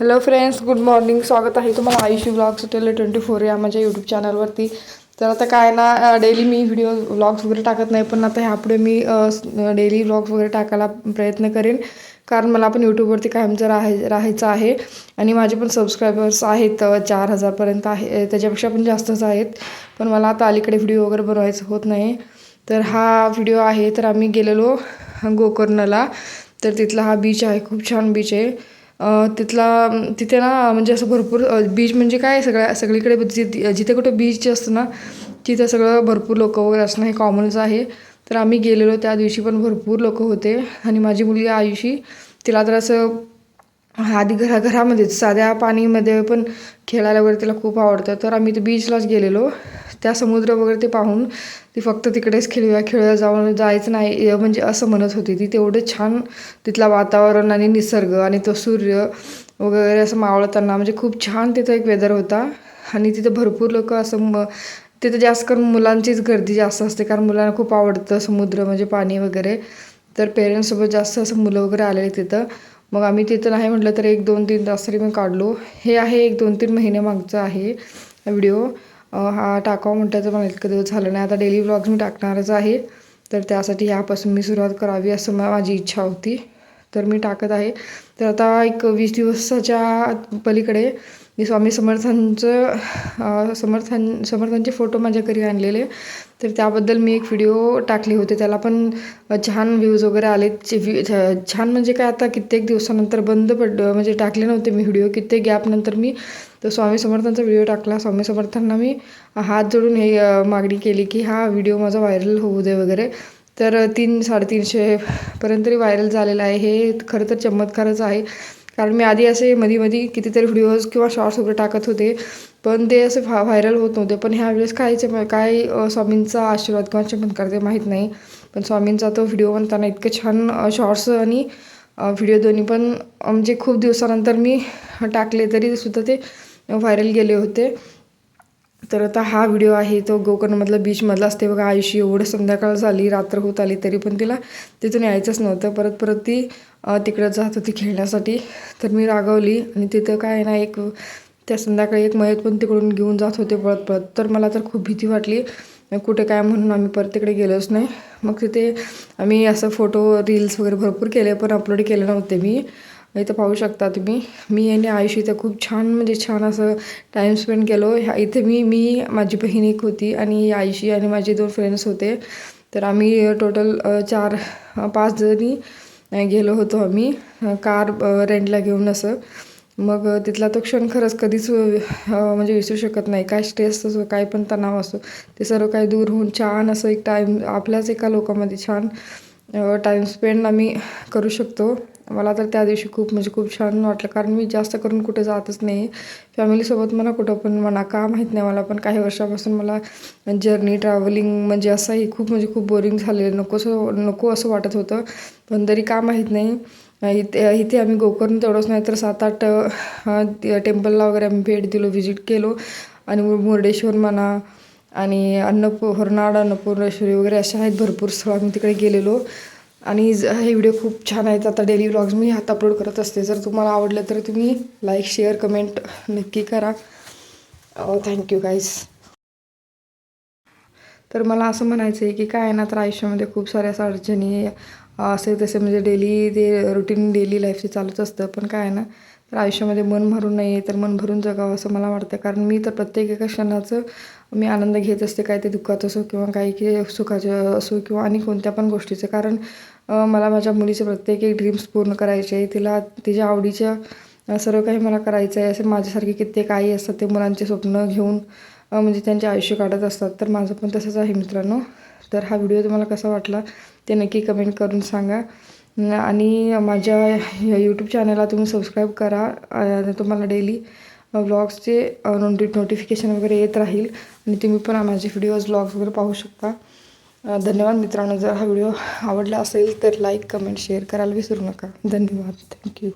Hello friends good morning स्वागत आहे तुम्हाला आयुष्य ब्लॉग्स टेल ट्वेंटी फोर या माझ्या यूट्यूब चॅनलवरती तर आता काय ना डेली मी व्हिडिओ व्लॉग्स वगैरे टाकत नाही पण आता ह्यापुढे मी डेली व्लॉग्स वगैरे टाकायला प्रयत्न करेन. कारण मला पण यूट्यूबवरती कायमचं राहाय राहायचं आहे आणि माझे पण सबस्क्रायबर्स आहेत चार हजारपर्यंत आहे त्याच्यापेक्षा पण जास्तच आहेत. पण मला आता अलीकडे व्हिडिओ वगैरे बनवायचं होत नाही. तर हा व्हिडिओ आहे तर आम्ही गेलेलो गोकर्णला. तर तिथला हा बीच आहे खूप छान बीच आहे. तिथला तिथे ना म्हणजे असं भरपूर बीच म्हणजे काय सगळ्या सगळीकडे जि- जिथे कुठं बीच असतं ना तिथं सगळं भरपूर लोक वगैरे असणं हे कॉमनच आहे. तर आम्ही गेलेलो त्या दिवशी पण भरपूर लोक होते. आणि माझी मुलगी आयुषी तिला तर असं आधी घरा घरामध्येच साध्या पाणीमध्ये पण खेळायला वगैरे तिला खूप आवडतं. तर आम्ही ते बीचलाच गेलेलो. त्या समुद्र वगैरे ते पाहून ती फक्त तिकडेच खेळूया खेळूया जाऊन जायचं नाही म्हणजे असं म्हणत होती ती. तेवढं छान तिथला वातावरण आणि निसर्ग आणि तो सूर्य वगैरे असं मावळताना म्हणजे खूप छान तिथं एक वेदर होता. आणि तिथं भरपूर लोक असं म तिथं जास्त करून मुलांचीच गर्दी जास्त असते कारण मुलांना खूप आवडतं समुद्र म्हणजे पाणी वगैरे. तर पेरेंट्ससोबत जास्त असं मुलं वगैरे आलेली तिथं. मग आम्ही तिथं नाही म्हटलं तर एक दोन तीन तास तरी मी काढलो. हे आहे एक दोन तीन महिने मागचं आहे व्हिडिओ हा टाकावा म्हटलं तर मला इतकं दिवस झालं नाही. आता डेली व्लॉग्स मी टाकणारच आहे. तर त्यासाठी ह्यापासून मी सुरुवात करावी असं मला माझी इच्छा होती. तर मी टाकत आहे. तर आता एक वीस दिवसाच्या पलीकडे मी स्वामी समर्थांचं समर्थां समर्थांचे फोटो माझ्या घरी आणलेले. तर त्याबद्दल मी एक व्हिडिओ टाकले होते. त्याला पण छान व्ह्यूज वगैरे आले चे व्ह्यू छान म्हणजे काय आता कित्येक दिवसानंतर बंद पड म्हणजे टाकले नव्हते मी व्हिडिओ कित्येक गॅपनंतर मी तर स्वामी समर्थांचा व्हिडिओ टाकला. स्वामी समर्थांना मी हात जोडून हे मागणी केली की हा व्हिडिओ माझा व्हायरल होऊ दे वगैरे. तर तीन साडेतीनशेपर्यंत तरी व्हायरल झालेलं आहे. हे खरं तर चमत्कारच आहे. कारण मी आधी असे मध्ये मध्ये कितीतरी व्हिडिओज किंवा शॉर्ट्स वगैरे टाकत होते. पण ते असे व्हा व्हायरल होत नव्हते. पण ह्या वेळेस काय चम काय स्वामींचा आशीर्वाद किंवा चमत्कार ते माहीत नाही. पण स्वामींचा तो व्हिडिओ बनताना इतकं छान शॉर्ट्स आणि व्हिडिओ दोन्ही पण म्हणजे खूप दिवसानंतर मी टाकले तरी सुद्धा ते व्हायरल गेले होते. तर आता हा व्हिडिओ आहे तो गोकर्णमधला बीचमधला असते बघा. आयुषी एवढं संध्याकाळ झाली रात्र होत आली तरी पण तिला तिथून यायचंच नव्हतं. परत परत ती तिकडं जात होती खेळण्यासाठी. तर मी रागवली आणि तिथं काय ना एक त्या संध्याकाळी एक मयत पण तिकडून घेऊन जात होते पळत पळत. तर मला तर खूप भीती वाटली. कुठे काय म्हणून आम्ही परत तिकडे गेलोच नाही. मग तिथे आम्ही असं फोटो रील्स वगैरे भरपूर केले पण अपलोड केले नव्हते मी. इथं पाहू शकता तुम्ही. मी आणि आयुषी इथं खूप छान म्हणजे छान असं टाईम स्पेंड केलो. ह्या इथे मी मी माझी बहीण एक होती आणि आयुषी आणि माझे दोन फ्रेंड्स होते. तर आम्ही टोटल चार पाच जणी गेलो होतो आम्ही कार रेंटला घेऊन असं. मग तिथला तो क्षण खरंच कधीच म्हणजे विसरू शकत नाही. काय स्ट्रेस असो काय पण तणाव असो ते सर्व काही दूर होऊन छान असं एक टाईम आपल्याच एका लोकांमध्ये छान टाईम स्पेंड आम्ही करू शकतो. मला तर त्या दिवशी खूप म्हणजे खूप छान वाटलं. कारण मी जास्त करून कुठे जातच नाही. फॅमिलीसोबत म्हणा कुठं पण म्हणा का माहीत नाही मला. पण काही वर्षापासून मला जर्नी ट्रॅव्हलिंग म्हणजे असंही खूप म्हणजे खूप बोरिंग झालेलं. नको असं नको असं वाटत होतं. पण तरी का माहीत नाही. इथे इथे आम्ही गोकर्ण तेवढंच नाही तर सात आठ टेम्पलला वगैरे आम्ही भेट दिलो व्हिजिट केलो. आणि मुर्डेश्वर म्हणा आणि अन्नपू होरनाड अन्नपूर्णेश्वरी वगैरे अशा आहेत भरपूर स्थळं आम्ही तिकडे गेलेलो. आणि ज- हे व्हिडिओ खूप छान आहेत. आता डेली व्लॉग्स मी हात अपलोड करत असते. जर तुम्हाला आवडलं तर तुम्ही लाईक शेअर कमेंट नक्की करा. थँक्यू गाईज तर मला असं म्हणायचं आहे की काय आहे ना तर आयुष्यामध्ये खूप साऱ्या अशा अडचणी असे तसे म्हणजे डेली ते रुटीन डेली लाईफचे चालूच असतं. पण काय आहे ना तर आयुष्यामध्ये मन भरून नाही आहे तर मन भरून जगावं असं मला वाटतं. कारण मी तर प्रत्येक एका क्षणाचं मी आनंद घेत असते काय ते दुःखात असो किंवा काही की सुखाचं असो किंवा आणि कोणत्या पण गोष्टीचं. कारण मला माझ्या मुलीचे प्रत्येक एक ड्रीम्स पूर्ण करायचे आहे. तिला तिच्या आवडीच्या सर्व काही मला करायचं आहे. असे माझ्यासारखे कित्येक आई असतात ते मुलांचे स्वप्न घेऊन म्हणजे त्यांचे आयुष्य काढत असतात. तर माझं पण तसंच आहे मित्रांनो. तर हा व्हिडिओ तुम्हाला कसा वाटला ते नक्की कमेंट करून सांगा. आणि माझ्या यूट्यूब चॅनलला तुम्ही सबस्क्राईब करा. तुम्हाला डेली व्लॉग्सचे नोटि नोटिफिकेशन वगैरे येत राहील. आणि तुम्ही पण माझे व्हिडिओज व्लॉग्स वगैरे पाहू शकता. धन्यवाद मित्रांनो. जर हा व्हिडिओ आवडला असेल तर लाईक कमेंट शेअर करायला विसरू नका. धन्यवाद. थँक्यू